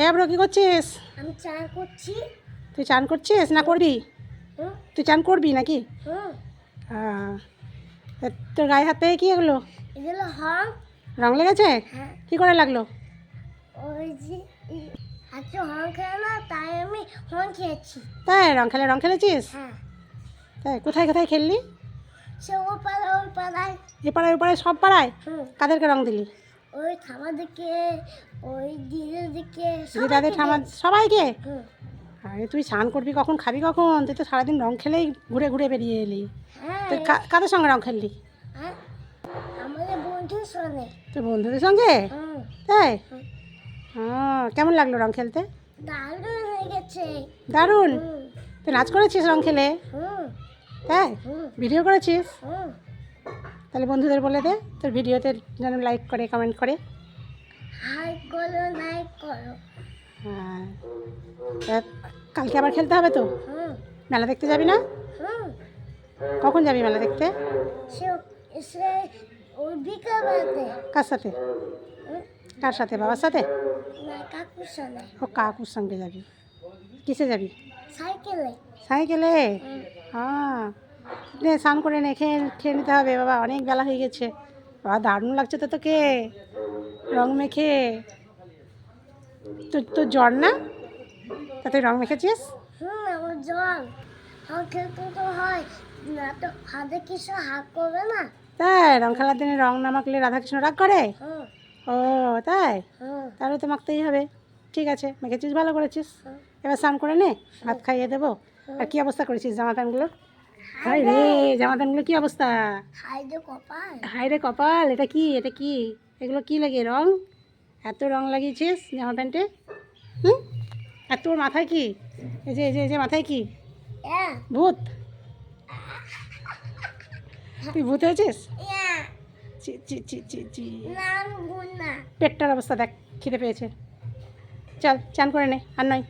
এ আব্রো কি করছিস? আমি চান করছি। তুই চান করছিস না করবি? তুই চান করবি নাকি? তা তোর গায়ে হাত কি এগুলো এগুলো হং রং। লেগেছে? হ্যাঁ। কি করে লাগল? ওই যে হাতে হং খেয়ে না তাই আমি হং খেয়েছি। তাই রং খেলে রং খেলেছিস? হ্যাঁ। তাই কোথায় কোথায় খেললি? সে ও পাড়ায় ওই পাড়ায় এ পাড়ায়? ও পাড়ায় সব পাড়ায় কাদেরকে রং দিলি? ওই থামার দিকে ওই দিদির দিকে দিদাদের দিয়েছি। সবাইকে আরে তুই স্নান করবি কখন খাবি কখন? তুই তো সারাদিন রং খেলেই ঘুরে ঘুরে বেরিয়ে এলি। হ্যাঁ। তুই কাদের সঙ্গে রং খেললি? হ্যাঁ আমাদের বন্ধু শোনে তোর বন্ধুদের সঙ্গে? তাই। ও কেমন লাগল রং খেলতে? দারুণ হয়ে গেছে। দারুণ? তুই নাচ করেছিস রং খেলে? তাই ভিডিও করেছিস? তাহলে বন্ধুদের বলে দে তোর ভিডিওতে যেন লাইক করে কমেন্ট করে। করো নাই করো। হ্যাঁ। কালকে আবার খেলতে হবে তো? মেলা দেখতে যাবি না? কখন যাবি মেলা দেখতে? কার সাথে? কার সাথে বাবার সাথে? ও কাকুর সঙ্গে যাবি। কিসে যাবি? সাইকেলে। সাইকেলে? হ্যাঁ। স্নান করে নে খেয়ে খেয়ে নিতে হবে। বাবা অনেক বেলা হয়ে গেছে। বাবা দারুণ লাগছে তো তোকে। রং মেখে। তোর তোর জ্বর না? তা তুই রং মেখেছিস? আমার জল হাত খেলতে তো হয়। না তো হাতে কিছু হাত করবে না? তাই রং খেলার দিনে রং না মাখলে রাধাকৃষ্ণ রাগ করে? ও তাই? তাহলে তো মাখতেই হবে। ঠিক আছে মেখেছিস ভালো করেছিস। এবার স্নান করে নে ভাত খাইয়ে দেবো। আর কি অবস্থা করেছিস জামা প্যান্টগুলো হাই রে জামা প্যান্টগুলো কি অবস্থা? হাই যে কপাল। হাই রে কপাল এটা কি? এটা কি? এগুলো কি লাগে রং? এত রং লাগিয়েছিস জামা প্যান্টে? হুম? আর তোর মাথায় কি? এই যে এই যে এই যে মাথায় কি? ভূত। তুই ভূত হয়েছিস? হ্যাঁ পেটটার অবস্থা দেখ খিদে পেয়েছে। চল চান করে নে আর নয়।